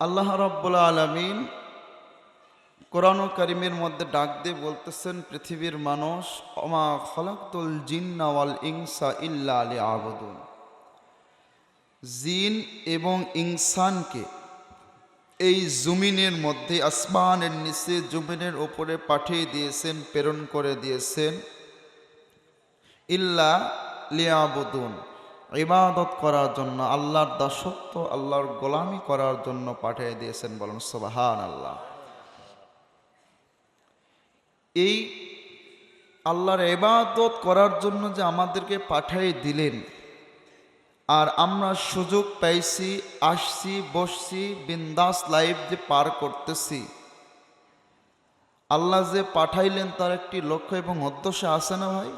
আল্লাহ রব্বুল আলমিন কোরআন করিমের মধ্যে ডাক দিয়ে বলতেছেন, পৃথিবীর মানুষ অমা খলাকুল জিন্নাওয়াল ইংসা ইল্লা আলী আবদুন জিন এবং ইনসানকে এই জমিনের মধ্যে, আসমানের নিচে, জমিনের ওপরে পাঠিয়ে দিয়েছেন, প্রেরণ করে দিয়েছেন, ইল্লা লিয়াবুদুন। ইবাদত করার জন্য, আল্লাহর দাসত্ব, আল্লাহর গোলামি করার জন্য পাঠিয়ে দিয়েছেন বলেন সোবাহান আল্লাহ এই আল্লাহর ইবাদত করার জন্য যে আমাদেরকে পাঠিয়ে দিলেন, আর আমরা সুযোগ পাইছি, আসছি, বসছি, বিন্দাস লাইফ যে পার করতেছি, আল্লাহ যে পাঠাইলেন তার একটি লক্ষ্য এবং উদ্দেশ্য আছে না ভাই?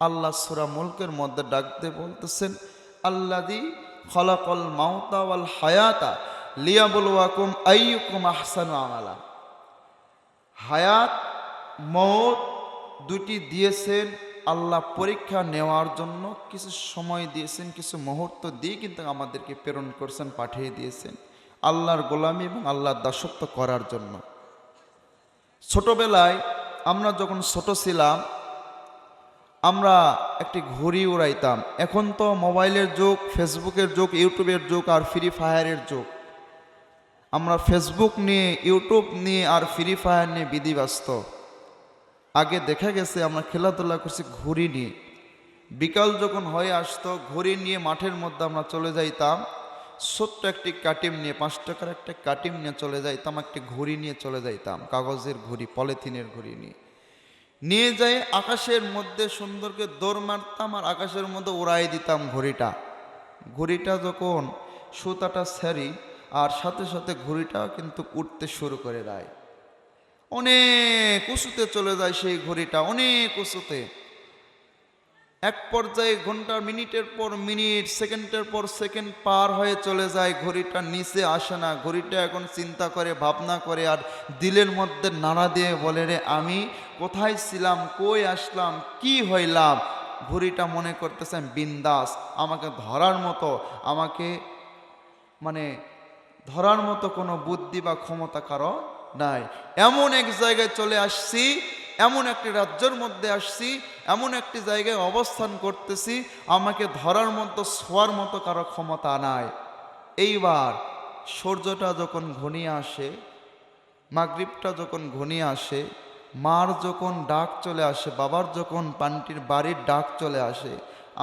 আল্লাহ সুরা মুলকের মধ্যে ডাকতে বলতেছেন আল্লাদি খলাকল মাউতা ওয়াল হায়াতা লিয়াবুলওয়াকুম আইয়ুকুম আহসানু আমালা। হায়াত মৌত দুটি দিয়েছেন, আল্লাহ পরীক্ষা নেওয়ার জন্য কিছু সময় দিয়েছেন, কিছু মুহূর্ত দিয়ে কিন্তু আমাদেরকে প্রেরণ করছেন, পাঠিয়ে দিয়েছেন আল্লাহর গোলামি এবং আল্লাহর দাসত্ব করার জন্য। ছোটবেলায় আমরা যখন ছোট ছিলাম আমরা একটি ঘড়ি উড়াইতাম। এখন তো মোবাইলের যুগ, ফেসবুকের যুগ, ইউটিউবের যুগ আর ফ্রি ফায়ারের যুগ। আমরা ফেসবুক নিয়ে, ইউটিউব নিয়ে আর ফ্রি ফায়ার নিয়ে বিধিব্যস্ত। আগে দেখা গেছে আমরা খেলাধুলা করছি ঘড়ি নিয়ে। বিকাল যখন হয়ে আসতো, ঘড়ি নিয়ে মাঠের মধ্যে আমরা চলে যাইতাম। ছোট্ট একটি কাটিম নিয়ে, পাঁচ টাকার একটা কাটিম নিয়ে চলে যাইতাম, একটি ঘড়ি নিয়ে চলে যাইতাম, কাগজের ঘড়ি, পলিথিনের ঘড়ি নিয়ে। নিয়ে যাই আকাশের মধ্যে সুন্দরকে দৌড় মারতাম আর আকাশের মধ্যে উড়াই দিতাম ঘড়িটা। ঘড়িটা যখন সুতাটা ছাড়ি আর সাথে সাথে ঘড়িটা কিন্তু উঠতে শুরু করে দেয়। অনেক উঁচুতে চলে যায় সেই ঘড়িটা, অনেক উঁচুতে। এক পর্যায়ে ঘণ্টা মিনিটের পর মিনিট, সেকেন্ডের পর সেকেন্ড পার হয়ে চলে যায়। ঘড়িটা নিচে আসে না। ঘড়িটা এখন চিন্তা করে, ভাবনা করে আর দিলের মধ্যে নাড়া দিয়ে বলে, রে, আমি কোথায় ছিলাম? কই আসলাম? কি হইলাম? ঘড়িটা মনে করতেছেন বিন্দাস, আমাকে ধরার মতো, আমাকে মানে ধরার মতো কোনো বুদ্ধি বা ক্ষমতা কারও নাই। এমন এক জায়গায় চলে আসছি এমন একটি রাজ্যের মধ্যে আসছি, এমন একটি জায়গায় অবস্থান করতেছি, আমাকে ধরার মতো শোয়ার মতো কারও ক্ষমতা নাই। এইবার সূর্যটা যখন ঘনিয়ে আসে, মাগরীবটা যখন ঘনিয়ে আসে, মার যখন ডাক চলে আসে, বাবার যখন পানটির বাড়ির ডাক চলে আসে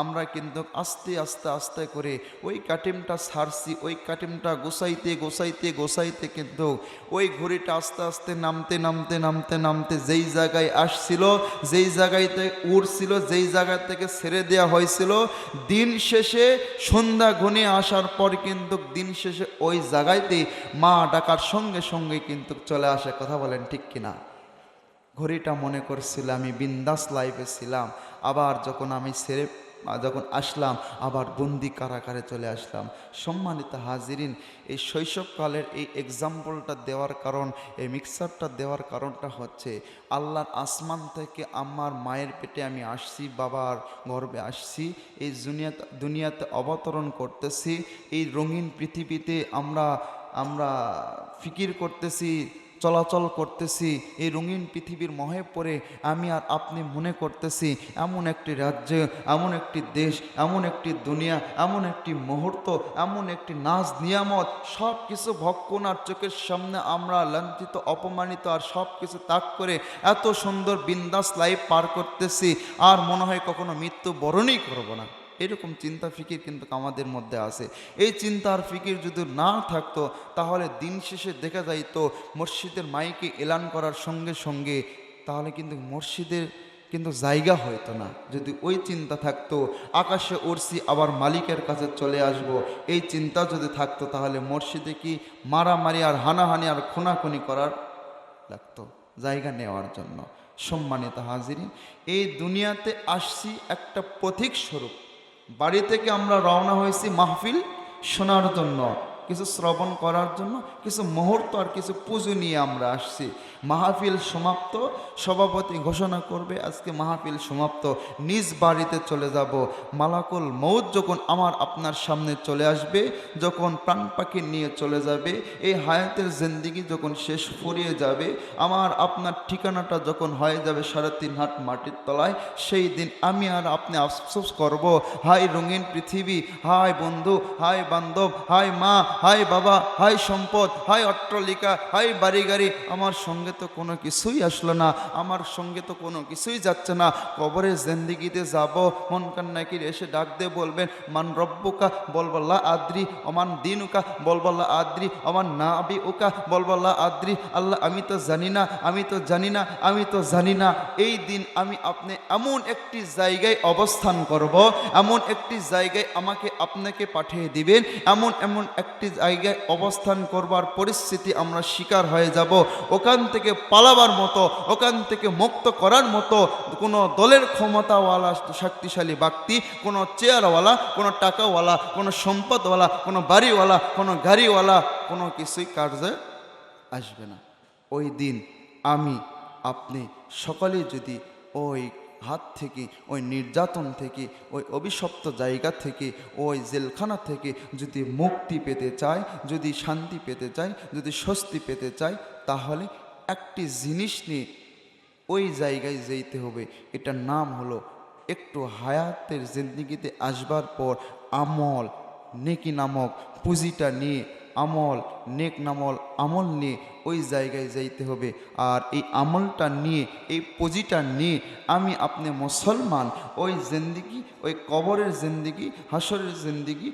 আমরা কিন্তু আস্তে আস্তে আস্তে করে ওই কাটিমটা ছাড়ছি ওই কাটিমটা গোসাইতে গোসাইতে গোসাইতে কিন্তু ওই ঘড়িটা আস্তে আস্তে নামতে নামতে নামতে নামতে যেই জায়গায় আসছিল, যেই জায়গাইতে উড়ছিল, যেই জায়গা থেকে ছেড়ে দেওয়া হয়েছিল, দিন শেষে সন্ধ্যা ঘনে আসার পর কিন্তু দিন শেষে ওই জায়গাইতে মা ডাকার সঙ্গে সঙ্গে কিন্তু চলে আসে। কথা বলেন ঠিক কিনা? ঘড়িটা মনে করছিল আমি বিন্দাস লাইফে ছিলাম। আবার যখন আমি সেরে যখন আসলাম, আবার বন্দি কারাগারে চলে আসলাম। সম্মানিত হাজিরিন, এই শৈশবকালের এই এক্সাম্পলটা দেওয়ার কারণ, এই মিক্সারটা দেওয়ার কারণটা হচ্ছে, আল্লাহর আসমান থেকে আমার মায়ের পেটে আমি আসছি, বাবার গর্বে আসছি, এই দুনিয়াতে দুনিয়াতে অবতরণ করতেছি, এই রঙিন পৃথিবীতে আমরা আমরা ফিকির করতেছি চলাচল করতেছি, এই রঙিন পৃথিবীর মহে পড়ে আমি আর আপনি মনে করতেছি, এমন একটি রাজ্য, এমন একটি দেশ, এমন একটি দুনিয়া, এমন একটি মুহূর্ত, এমন একটি নাচ নিয়ামত সব কিছু ভক্ষণ আর চোখের সামনে আমরা লাঞ্ছিত অপমানিত আর সব কিছু তাক করে এত সুন্দর বিন্দাস লাইফ পার করতেছি, আর মনে হয় কখনো মৃত্যু বরণই করব না। এরকম চিন্তা ফিকির কিন্তু আমাদের মধ্যে আছে। এই চিন্তা আর ফিকির যদি না থাকতো, তাহলে দিন শেষে দেখা যাইতো মসজিদের মাইকে এলান করার সঙ্গে সঙ্গে তাহলে কিন্তু মসজিদের কিন্তু জায়গা হইতো না। যদি ওই চিন্তা থাকতো, আকাশে উড়ছি আবার মালিকের কাছে চলে আসব, এই চিন্তা যদি থাকতো, তাহলে মসজিদে কি মারামারি আর হানাহানি আর খুনাখুনি করার লাগতো? জায়গা নেওয়ার জন্য। সম্মানিত হাজিরিন, এই দুনিয়াতে আসছি একটা পথিক স্বরূপ। বাড়ি থেকে আমরা রওনা হয়েছি মাহফিল শোনার জন্য। কিছু শ্রবণ করার জন্য, কিছু মুহূর্ত আর কিছু পুজো নিয়ে আমরা আসছি। মাহফিল সমাপ্ত, সভাপতি ঘোষণা করবে, আজকে মাহফিল সমাপ্ত, নিজ বাড়িতে চলে যাব। মালাকুল মৌত যখন আমার আপনার সামনে চলে আসবে, যখন প্রাণ পাখি নিয়ে চলে যাবে, এই হায়াতের জিন্দিগি যখন শেষ ফুরিয়ে যাবে, আমার আপনার ঠিকানাটা যখন হয়ে যাবে সাড়ে তিন হাত মাটির তলায়, সেই দিন আমি আর আপনি আফসোস করব। হাই রঙিন পৃথিবী হাই বন্ধু হাই বান্ধব হাই মা হাই বাবা হাই সম্পদ হাই অট্টলিকা হাই বাড়ি গাড়ি, আমার সঙ্গে তো কোনো কিছুই আসলো না, আমার সঙ্গে তো কোনো কিছুই যাচ্ছে না। কবরে জেন্দিগিতে যাব, মন কান্নাকির এসে ডাক দিয়ে বলবেন, মান রব্বুকা? বলবল্লা আদ্রি, অমান দিনুকা? বলবল্লা আদ্রি, অমান না আবি উকা বলবল্লা আদ্রি, আল্লাহ, আমি তো জানি না, আমি তো জানি না, আমি তো জানি না। এই দিন আমি আপনি এমন একটি জায়গায় অবস্থান করব, এমন একটি জায়গায় আমাকে আপনাকে পাঠিয়ে দিবেন, এমন এমন একটি জায়গায় অবস্থান করবার পরিস্থিতি আমরা শিকার হয়ে যাব। ওখান থেকে পালাবার মতো, ওখান থেকে মুক্ত করার মতো কোনো দলের ক্ষমতাওয়ালা, শক্তিশালী ব্যক্তি, কোনো চেয়ারওয়ালা, কোনো টাকাওয়ালা, কোনো সম্পদওয়ালা, কোনো বাড়িওয়ালা, কোনো গাড়িওয়ালা কোনো কিছুই কার্যে আসবে না। ওই দিন আমি, আপনি সকলে যদি ওই হাত থেকে, ওই নির্যাতন থেকে, ওই অভিশপ্ত জায়গা থেকে, ওই জেলখানা থেকে যদি মুক্তি পেতে চায়, যদি শান্তি পেতে চায়, যদি স্বস্তি পেতে চায়, তাহলে একটি জিনিস নিয়ে ওই জায়গায় যেতে হবে। এটার নাম হলো একটু হায়াতের জিন্দিগিতে আসবার পর আমল, নেকি নামক পুঁজিটা নিয়ে আমল, নেক নামল আমল নিয়ে ওই জায়গায় যাইতে হবে। আর এই আমলটা নিয়ে, এই পুঁজিটা নিয়ে আমি আপনি মুসলমান, ওই জিন্দিগি, ওই কবরের জিন্দিগি, হাসরের জিন্দিগি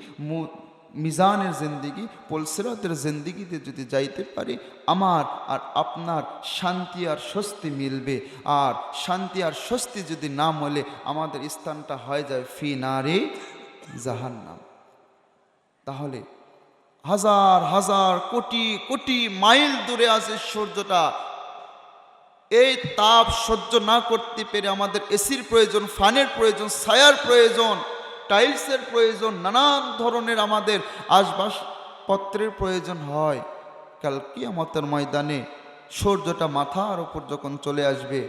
মিজানের জিন্দিগি, পলসিরাতের জিন্দিগিতে যদি যাইতে পারি, আমার আর আপনার শান্তি আর স্বস্তি মিলবে। আর শান্তি আর স্বস্তি যদি না মলে, আমাদের স্থানটা হয়ে যায় ফি নারে জাহান্নাম। তাহলে হাজার হাজার, কোটি কোটি মাইল দূরে আছে সূর্যটা। এই তাপ সহ্য না করতে পেরে আমাদের এসির প্রয়োজন, ফ্যানের প্রয়োজন, ছায়ার প্রয়োজন, টাইলসের প্রয়োজন, নানান ধরনের আমাদের আসবাসপত্রের প্রয়োজন হয়। কাল কি কিয়ামতের ময়দানে সূর্যটা মাথার ওপর যখন চলে আসবে,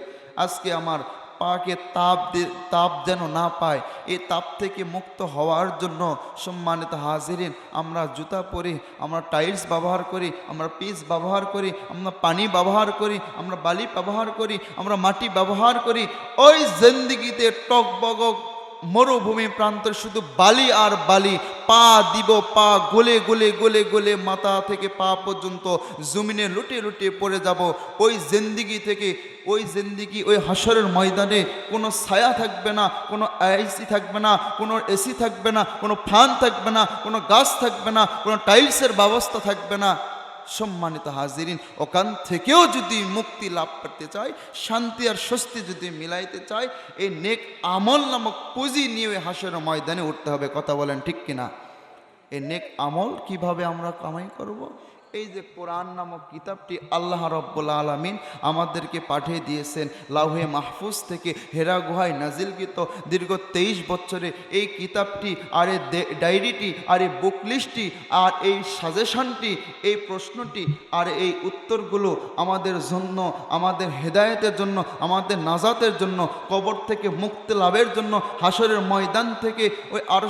আজকে আমার পাকে তাপ তাপ যেন না পায়। এই তাপ থেকে মুক্ত হওয়ার জন্য সম্মানিত হাজিরিন, আমরা জুতা পরি, আমরা টাইলস ব্যবহার করি, আমরা পিস ব্যবহার করি, আমরা পানি ব্যবহার করি, আমরা বালি ব্যবহার করি, আমরা মাটি ব্যবহার করি, ওই জিন্দিগিতে টকবগ মরুভূমি প্রান্ত শুধু বালি আর বালি, পা দিব, পা গলে গলে গলে গলে মাথা থেকে পা পর্যন্ত জমিনে লুটে লুটে পড়ে যাব। ওই জিন্দিগি থেকে, ওই জিন্দিগি, ওই হাসরের ময়দানে কোনো ছায়া থাকবে না, কোনো এসি থাকবে না, কোনো এসি থাকবে না, কোনো ফ্যান থাকবে না, কোনো গাছ থাকবে না, কোনো টাইলসের ব্যবস্থা থাকবে না। সম্মানিত হাজিরিন, ওখান থেকেও যদি মুক্তি লাভ করতে চাই শান্তি আর স্বস্তি যদি মিলাইতে চাই এই নেক আমল নামক পুঁজি নিয়ে হাসের ময়দানে উঠতে হবে, কথা বলেন ঠিক কিনা এই নেক আমল কীভাবে আমরা কামাই করব। এই যে কোরআন নামক কিতাবটি আল্লাহ রব্বুল আলমিন আমাদেরকে পাঠিয়ে দিয়েছেন লাউহে মাহফুজ থেকে হেরা গুহায় নাজিলকৃত দীর্ঘ তেইশ বছরে, এই কিতাবটি, আর দে- ডায়েরিটি, আর এই বুক লিস্টটি, আর এই সাজেশনটি, এই প্রশ্নটি, আর এই উত্তরগুলো আমাদের জন্য, আমাদের হেদায়েতের জন্য, আমাদের নাজাতের জন্য, কবর থেকে মুক্তি লাভের জন্য হাসরের ময়দান থেকে ওই আরও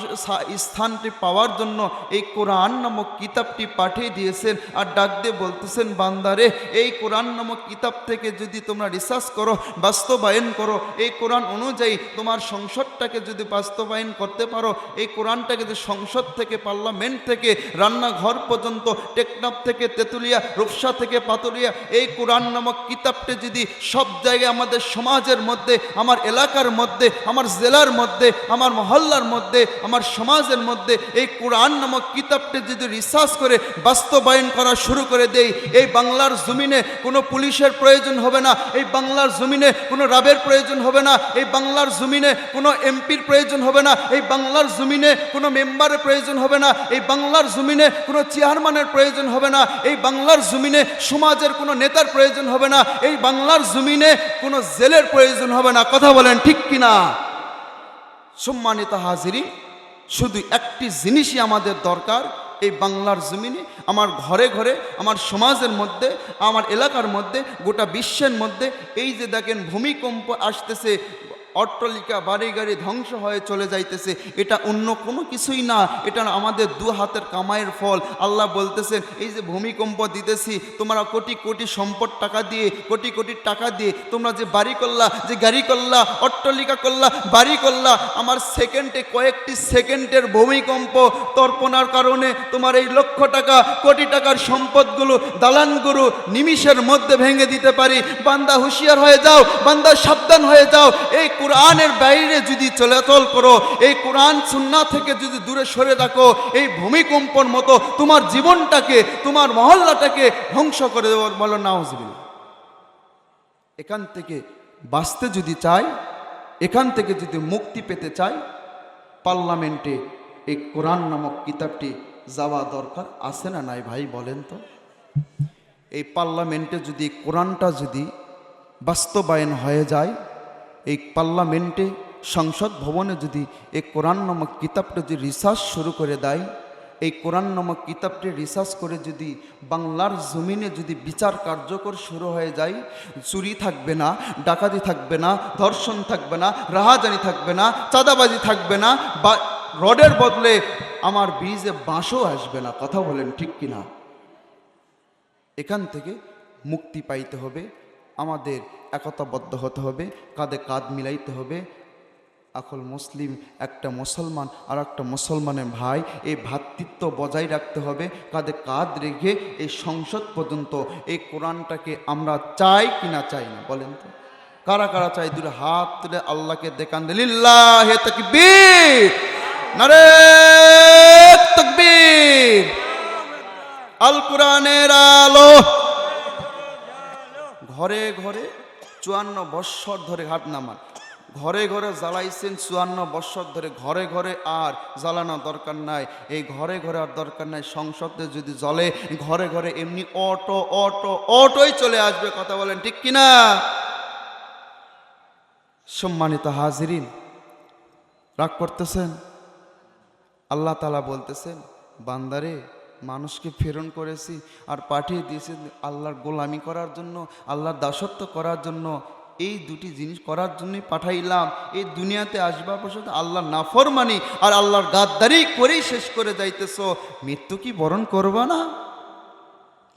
স্থানটি পাওয়ার জন্য এই কোরআন নামক কিতাবটি পাঠিয়ে দিয়েছেন আর ডাক দিয়ে বলতেছেন, বান্দারে, এই কোরআন নামক কিতাব থেকে যদি তোমরা রিসার্চ করো, বাস্তবায়ন করো, এই কোরআন অনুযায়ী তোমার সংসদটাকে যদি বাস্তবায়ন করতে পারো, এই কোরআনটাকে যে সংসদ থেকে, পার্লামেন্ট থেকে, রান্নাঘর পর্যন্ত, টেকনাফ থেকে, তেঁতুলিয়া, রূপসা থেকে, পাতুলিয়া, এই কোরআন নামক কিতাবটা যদি সব জায়গায় আমাদের সমাজের মধ্যে, আমার এলাকার মধ্যে, আমার জেলার মধ্যে, আমার মহল্লার মধ্যে, আমার সমাজের মধ্যে, এই কোরআন নামক কিতাবটা যদি রিসার্চ করে, বাস্তবায়ন করা শুরু করে দেই। এই বাংলার জমিনে কোনো পুলিশের প্রয়োজন হবে না, এই বাংলার জমিনে কোনো রাবের প্রয়োজন হবে না, এই বাংলার জমিনে কোনো এমপির প্রয়োজন হবে না, এই বাংলার জমিনে কোনো মেম্বারের প্রয়োজন হবে না, এই বাংলার জমিনে কোনো চেয়ারম্যানের প্রয়োজন হবে না, এই বাংলার জমিনে সমাজের কোনো নেতার প্রয়োজন হবে না, এই বাংলার জমিনে কোনো জেলের প্রয়োজন হবে না। কথা বলেন ঠিক কিনা? সম্মানিত হাজিরি শুধু একটি জিনিসই আমাদের দরকার এই বাংলার জমিনে, আমার ঘরে ঘরে, আমার সমাজের মধ্যে, আমার এলাকার মধ্যে, গোটা বিশ্বের মধ্যে, এই যে দেখেন ভূমিকম্প আসতেছে অট্টলিকা, বাড়ি গাড়ি ধ্বংস হয়ে চলে যাইতেছে। এটা অন্য কোনো কিছুই না। এটা আমাদের দু হাতের কামাইয়ের ফল। আল্লাহ বলতেছেন, এই যে ভূমিকম্প দিতেছি, তোমরা কোটি কোটি সম্পদ টাকা দিয়ে, কোটি কোটি টাকা দিয়ে, তোমরা যে বাড়ি করলা, যে গাড়ি করলা, অট্টলিকা করলা, বাড়ি করলা, আমার সেকেন্ডে কয়েকটি সেকেন্ডের ভূমিকম্প তর্পণার কারণে তোমার এই লক্ষ টাকা, কোটি টাকার সম্পদগুলো দালানগুলো নিমিষের মধ্যে ভেঙে দিতে পারি। বান্দা হুঁশিয়ার হয়ে যাও, বান্দা সাবধান হয়ে যাও। এই কোরআনের বাইরে যদি চলাচল করো, এই কোরআন সুন্না থেকে যদি দূরে সরে থাকো, এই ভূমিকম্পর মতো তোমার জীবনটাকে, তোমার মহল্লাটাকে ধ্বংস করে দেবো বলো নাওজবিল এখান থেকে বাঁচতে যদি চাই এখান থেকে যদি মুক্তি পেতে চাই পার্লামেন্টে এই কোরআন নামক কিতাবটি যাওয়া দরকার আছে না নাই ভাই বলেন তো? এই পার্লামেন্টে যদি কোরআনটা যদি বাস্তবায়ন হয়ে যায় এই পার্লামেন্টে সংসদ ভবনে যদি এই কোরআন নামক কিতাবটা যদি রিসার্চ শুরু করে দেয়, এই কোরআন নামক কিতাবটি রিসার্চ করে যদি বাংলার জমিনে যদি বিচার কার্যকর শুরু হয়ে যায়, চুরি থাকবে না, ডাকাতি থাকবে না, ধর্ষণ থাকবে না, রাহাজানি থাকবে না, চাঁদাবাজি থাকবে না, বা রডের বদলে আমার বীজে বাঁশও আসবে না, কথা বলেন ঠিক কিনা? এখান থেকে মুক্তি পাইতে হবে আমাদের একতাবদ্ধ হতে হবে, কাঁধে কাঁধ মিলাইতে হবে। এখন মুসলিম একটা মুসলমান আর একটা মুসলমানের ভাই, এই ভ্রাতৃত্ব বজায় রাখতে হবে, কাঁধে কাঁধ রেখে এই সংসদ পর্যন্ত এই কোরআনটাকে আমরা চাই কি না চাই না, বলেন তো। কারা কারা চাই দূরে হাত তুলে আল্লাহকে দেখান দিল্লাহ তকবীর, নারে তকবীর। আল কোরআনের আলো ঘরে ঘরে চুয়ান্ন বৎসর ধরে হাত নামান ঘরে ঘরে জ্বালাইছেন চুয়ান্ন বৎসর ধরে। ঘরে ঘরে আর জ্বালানো দরকার নাই। এই ঘরে ঘরে আর দরকার নাই। সংসদে যদি জ্বলে, ঘরে ঘরে এমনি অটো অটো, অটোই চলে আসবে। কথা বলেন ঠিক কিনা? সম্মানিত হাজিরিন, রাগ করতেছেন? আল্লাহ তালা বলতেছেন, বান্দারে মানুষকে প্রেরণ করেছি আর পাঠিয়ে দিয়েছি আল্লাহর গোলামি করার জন্য, আল্লাহর দাসত্ব করার জন্য। এই দুটি জিনিস করার জন্যই পাঠাইলাম। এই দুনিয়াতে আসবা পর্যন্ত আল্লাহর নাফরমানি আর আল্লাহর গাদ্দারি করেই শেষ করে যাইতেছ। মৃত্যু কি বরণ করবা না?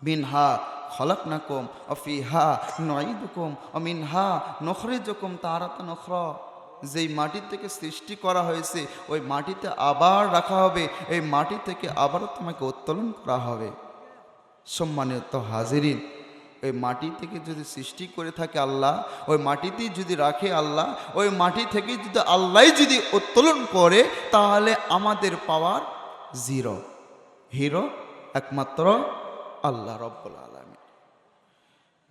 মিনহা খলাক নাকম অফিহা নঈদুকুম অমিনহা নখরিজুকুম তারাত নখর যেই মাটি থেকে সৃষ্টি করা হয়েছে, ওই মাটিতে আবার রাখা হবে। এই মাটি থেকে আবারও তোমাকে উত্তোলন করা হবে। সম্মানিত হাজিরিন, ওই মাটি থেকে যদি সৃষ্টি করে থাকে আল্লাহ, ওই মাটিতেই যদি রাখে আল্লাহ, ওই মাটি থেকে যদি আল্লাহ যদি উত্তোলন করে, তাহলে আমাদের পাওয়ার জিরো। হিরো একমাত্র আল্লাহ রব্বুল আলমী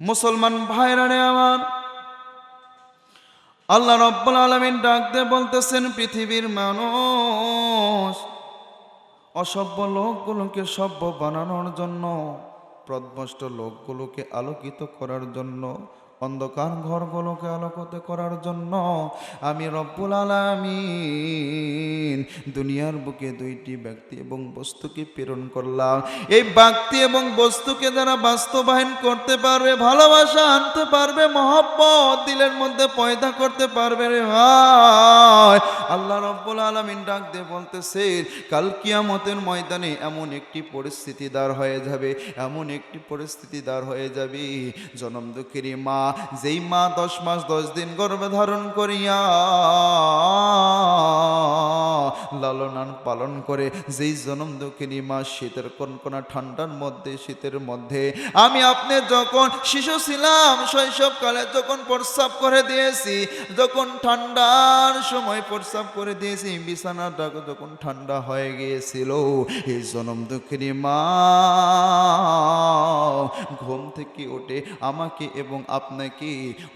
মুসলমান ভাইরানে আমার আল্লাহ রব্বুল আলমিন ডাকতে বলতেছেন, পৃথিবীর মানুষ অসভ্য লোকগুলোকে সভ্য বানানোর জন্য প্রদ্মষ্ট লোকগুলোকে আলোকিত করার জন্য অন্ধকার ঘরগুলোকে আলোকিত করার জন্য আমি রব্বুল আলামিন দুনিয়ার বুকে দুইটি ব্যক্তি এবং বস্তুকে প্রেরণ করলাম। এই ব্যক্তি এবং বস্তুকে যারা বাস্তবায়ন করতে পারবে, ভালোবাসা আনতে পারবে, মহব্বত দিলের মধ্যে পয়দা করতে পারবে রে ভাই। আল্লাহ রব্বুল আলামিন ডাক দিয়ে বলতেছে, কাল কিয়ামতের ময়দানে এমন একটি পরিস্থিতি দাঁড় হয়ে যাবে, এমন একটি পরিস্থিতি দাঁড় হয়ে যাবে। জনম দুঃখেরই মা যেই মা দশ মাস দশ দিন গর্ভে ধারণ করিয়া লালনান পালন করে, যেই জনম দুঃখিনী মা শীতের কনকনা ঠান্ডার মধ্যে, শীতের মধ্যে, আমি আপনি যখন শিশু ছিলাম, শৈশবকালে যখন প্রস্রাব করে দিয়েছি, যখন ঠান্ডার সময় প্রস্রাব করে দিয়েছি, বিছানাটা যখন ঠান্ডা হয়ে গিয়েছিল, এই জনম দুঃখিনী মা ঘুম থেকে ওঠে আমাকে এবং আপনাকে,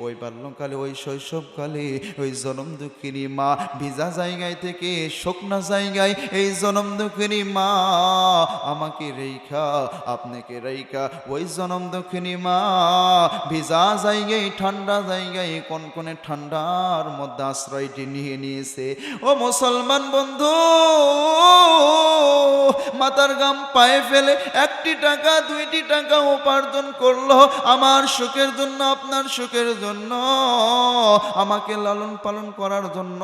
ওই বাল্যকালে, ওই শৈশবকালে, ওই জনম দুঃখিনী মা ভিজা জায়গায় থেকে শুকনা জায়গায়, এই জনম দুঃখিনী মা, আমাকে রেখা আপনাকে রেখা ওই জনম দুঃখিনী মা, ভিজা জায়গায়, ঠান্ডা জায়গায় কোন কোনে ঠান্ডার মধ্যে আশ্রয়টি নিয়ে নিয়েছে। ও মুসলমান বন্ধু মাথার গাম পায়ে ফেলে একটি টাকা, দুইটি টাকা উপার্জন করল। আমার সুখের জন্য, আপনার সুখের জন্য, আমাকে লালন পালন করার জন্য,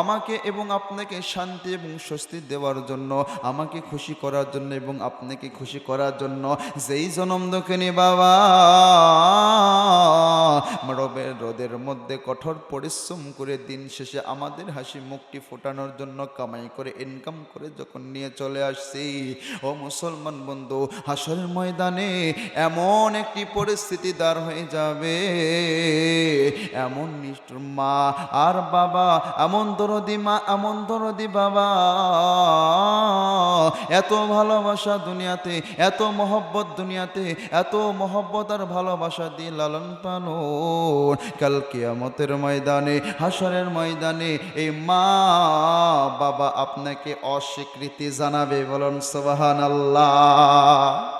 আমাকে এবং আপনাকে শান্তি এবং স্বস্তি দেওয়ার জন্য, আমাকে খুশি করার জন্য এবং আপনাকে খুশি করার জন্য, যেই জনম দক্ষিণী বাবা, রবের রোদের মধ্যে কঠোর পরিশ্রম করে দিন শেষে আমাদের হাসি মুখটি ফোটানোর জন্য কামাই করে ইনকাম করে যখন নিয়ে চলে আসছি। ও মুসলমান বন্ধু, হাসরের ময়দানে এমন একটি পরিস্থিতি দাঁড় হয়ে যাবে। এমন নিষ্ঠুর মা আর বাবা, এমন দরদি মা, এমন দরদি বাবা। এত ভালোবাসা দুনিয়াতে, এত মহব্বত দুনিয়াতে, এত মহব্বত আর ভালোবাসা দিয়ে লালন পালন। কাল কিয়ামতের ময়দানে হাসরের ময়দানে এই মা বাবা আপনাকে অস্বীকৃতি জানাবে, বলুন সোবাহান আল্লাহ